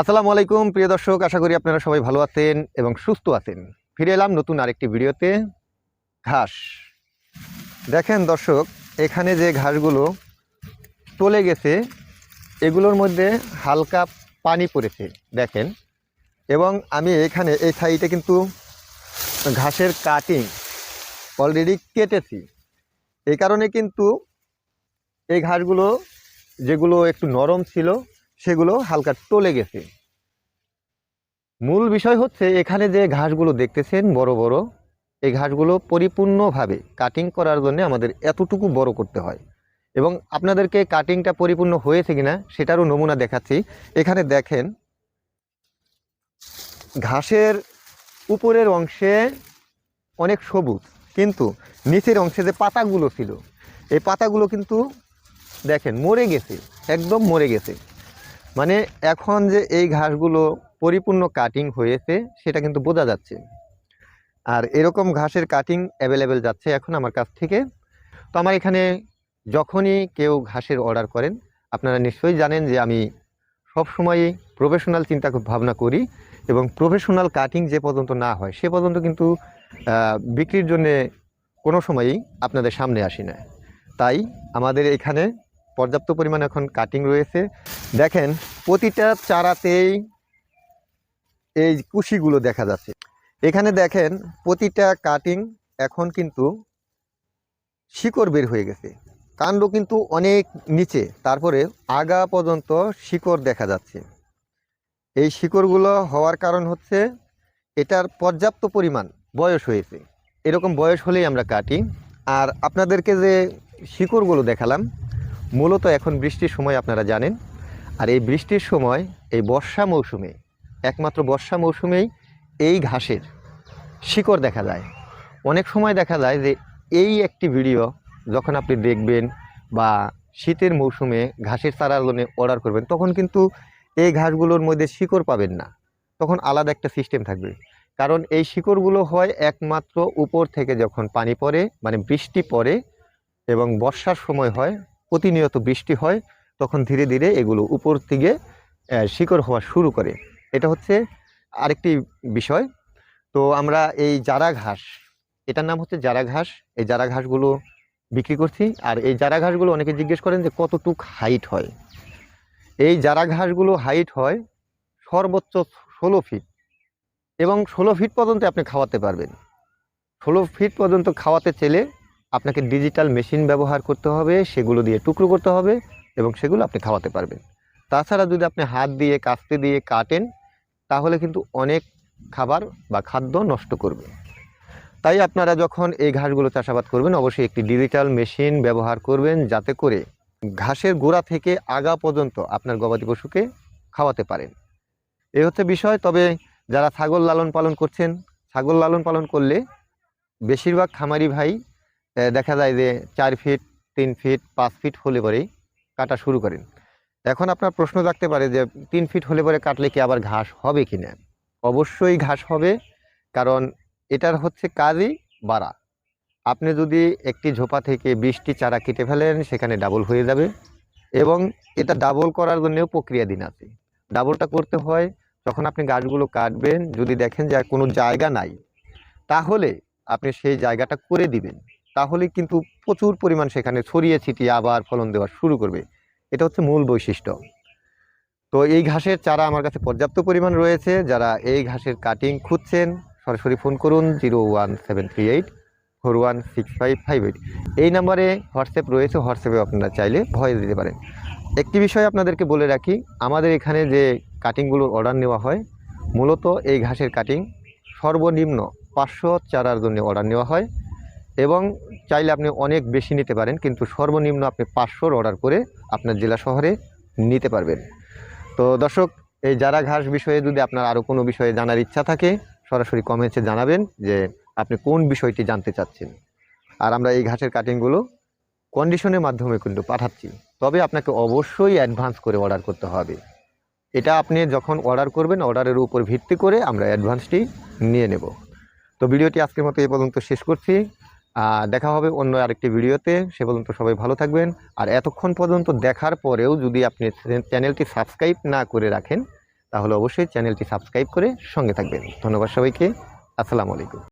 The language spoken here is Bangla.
আসসালামু আলাইকুম, প্রিয় দর্শক, আশা করি আপনারা সবাই ভালো আছেন এবং সুস্থ আছেন। ফিরে এলাম নতুন আরেকটি ভিডিওতে। ঘাস। দেখেন দর্শক, এখানে যে ঘাসগুলো চলে গেছে, এগুলোর মধ্যে হালকা পানি পড়েছে, দেখেন। এবং আমি এখানে এই সাইডে কিন্তু ঘাসের কাটিং অলরেডি কেটেছি। এই কারণে কিন্তু এই ঘাসগুলো, যেগুলো একটু নরম ছিল সেগুলো হালকা টলে গেছে। মূল বিষয় হচ্ছে এখানে যে ঘাসগুলো দেখতেছেন বড় বড়, এই ঘাসগুলো পরিপূর্ণভাবে কাটিং করার জন্য আমাদের এতটুকু বড় করতে হয়। এবং আপনাদেরকে কাটিংটা পরিপূর্ণ হয়েছে কিনা সেটারও নমুনা দেখাচ্ছি। এখানে দেখেন, ঘাসের উপরের অংশে অনেক সবুজ, কিন্তু নিচের অংশে যে পাতাগুলো ছিল, এই পাতাগুলো কিন্তু দেখেন মরে গেছে, একদম মরে গেছে। মানে এখন যে এই ঘাসগুলো পরিপূর্ণ কাটিং হয়েছে, সেটা কিন্তু বোঝা যাচ্ছে। আর এরকম ঘাসের কাটিং অ্যাভেলেবেল যাচ্ছে এখন আমার কাছ থেকে। তো আমার এখানে যখনই কেউ ঘাসের অর্ডার করেন, আপনারা নিশ্চয়ই জানেন যে আমি সবসময়ই প্রফেশনাল চিন্তা ভাবনা করি এবং প্রফেশনাল কাটিং যে পর্যন্ত না হয়, সে পর্যন্ত কিন্তু বিক্রির জন্যে কোনো সময়ই আপনাদের সামনে আসি না। তাই আমাদের এখানে পর্যাপ্ত পরিমাণ এখন কাটিং রয়েছে। দেখেন, প্রতিটা চারাতেই এই কুশিগুলো দেখা যাচ্ছে। এখানে দেখেন, প্রতিটা কাটিং এখন কিন্তু শিকড় বের হয়ে গেছে। কাণ্ড কিন্তু অনেক নিচে, তারপরে আগা পর্যন্ত শিকড় দেখা যাচ্ছে। এই শিকড়গুলো হওয়ার কারণ হচ্ছে, এটার পর্যাপ্ত পরিমাণ বয়স হয়েছে। এরকম বয়স হলেই আমরা কাটি আর আপনাদেরকে যে শিকড়গুলো দেখালাম মূলত এখন বৃষ্টির সময় আপনারা জানেন। আর এই বৃষ্টির সময় এই বর্ষা মৌসুমে, একমাত্র বর্ষা মৌসুমেই এই ঘাসের শিকড় দেখা যায়। অনেক সময় দেখা যায় যে এই একটি ভিডিও যখন আপনি দেখবেন বা শীতের মৌসুমে ঘাসের চারার লোনে অর্ডার করবেন, তখন কিন্তু এই ঘাসগুলোর মধ্যে শিকড় পাবেন না। তখন আলাদা একটা সিস্টেম থাকবে। কারণ এই শিকড়গুলো হয় একমাত্র উপর থেকে যখন পানি পড়ে মানে বৃষ্টি পড়ে এবং বর্ষার সময় হয় প্রতিনিয়ত বৃষ্টি হয়, তখন ধীরে ধীরে এগুলো উপর থেকে শিকড় হওয়া শুরু করে। এটা হচ্ছে আরেকটি বিষয়। তো আমরা এই জারা ঘাস, এটার নাম হচ্ছে জারা ঘাস। এই জারা ঘাসগুলো বিক্রি করছি, আর এই জারা ঘাসগুলো অনেকে জিজ্ঞেস করেন যে কতটুক হাইট হয়? এই জারা ঘাসগুলো হাইট হয় সর্বোচ্চ ষোলো ফিট এবং ষোলো ফিট পর্যন্ত আপনি খাওয়াতে পারবেন। ষোলো ফিট পর্যন্ত খাওয়াতে চেলে আপনাকে ডিজিটাল মেশিন ব্যবহার করতে হবে, সেগুলো দিয়ে টুকরো করতে হবে এবং সেগুলো আপনি খাওয়াতে পারবেন। তাছাড়া যদি আপনি হাত দিয়ে, কাস্তে দিয়ে কাটেন, তাহলে কিন্তু অনেক খাবার বা খাদ্য নষ্ট করবে। তাই আপনারা যখন এই ঘাসগুলো চাষাবাদ করবেন, অবশ্যই একটি ডিজিটাল মেশিন ব্যবহার করবেন যাতে করে ঘাসের গোড়া থেকে আগা পর্যন্ত আপনার গবাদি পশুকে খাওয়াতে পারেন। এই হচ্ছে বিষয়। তবে যারা ছাগল লালন পালন করছেন, ছাগল লালন পালন করলে বেশিরভাগ খামারি ভাই দেখা যায় যে চার ফিট তিন ফিট পাঁচ ফিট হলে পরেই কাটা শুরু করেন। এখন আপনার প্রশ্ন থাকতে পারে যে তিন ফিট হলে পরে কাটলে কি আবার ঘাস হবে কি না? অবশ্যই ঘাস হবে, কারণ এটার হচ্ছে কাজই বাড়া। আপনি যদি একটি ঝোপা থেকে বিশটি চারা কেটে ফেলেন, সেখানে ডাবল হয়ে যাবে এবং এটা ডাবল করার জন্যও প্রক্রিয়া দিন আছে। ডাবলটা করতে হয়, যখন আপনি গাছগুলো কাটবেন, যদি দেখেন যে কোনো জায়গা নাই, তাহলে আপনি সেই জায়গাটা করে দিবেন। তাহলে কিন্তু প্রচুর পরিমাণ সেখানে ছড়িয়ে ছিটিয়ে আবার ফলন দেওয়া শুরু করবে। এটা হচ্ছে মূল বৈশিষ্ট্য। তো এই ঘাসের চারা আমার কাছে পর্যাপ্ত পরিমাণ রয়েছে। যারা এই ঘাসের কাটিং খুঁজছেন, সরাসরি ফোন করুন zero one seven three eight, four one six five five eight. এই নাম্বারে হোয়াটসঅ্যাপ রয়েছে হোয়াটসঅ্যাপে আপনারা চাইলে ভয়েস দিতে পারেন। একটি বিষয় আপনাদেরকে বলে রাখি, আমাদের এখানে যে কাটিংগুলোর অর্ডার নেওয়া হয়, মূলত এই ঘাসের কাটিং সর্বনিম্ন পাঁচশো চারার জন্য অর্ডার নেওয়া হয়। এবং চাইলে আপনি অনেক বেশি নিতে পারেন, কিন্তু সর্বনিম্ন আপনি পাঁচশোর অর্ডার করে আপনার জেলা শহরে নিতে পারবেন। তো দর্শক, এই যারা ঘাস বিষয়ে যদি আপনার আরও কোনো বিষয়ে জানার ইচ্ছা থাকে, সরাসরি কমেন্টসে জানাবেন যে আপনি কোন বিষয়টি জানতে চাচ্ছেন। আর আমরা এই ঘাসের কাটিংগুলো কন্ডিশনের মাধ্যমে কিন্তু পাঠাচ্ছি। তবে আপনাকে অবশ্যই অ্যাডভান্স করে অর্ডার করতে হবে। এটা আপনি যখন অর্ডার করবেন অর্ডারের উপর ভিত্তি করে আমরা অ্যাডভান্সটি নিয়ে নেব। তো ভিডিওটি আজকের মতো এই পর্যন্ত শেষ করছি। দেখা হবে অন্য আরেকটি ভিডিওতে। সে পর্যন্ত সবাই ভালো থাকবেন। আর এতক্ষণ পর্যন্ত দেখার পরেও যদি আপনি চ্যানেলটি সাবস্ক্রাইব না করে রাখেন, তাহলে অবশ্যই চ্যানেলটি সাবস্ক্রাইব করে সঙ্গে থাকবেন। ধন্যবাদ সবাইকে। আসসালামু আলাইকুম।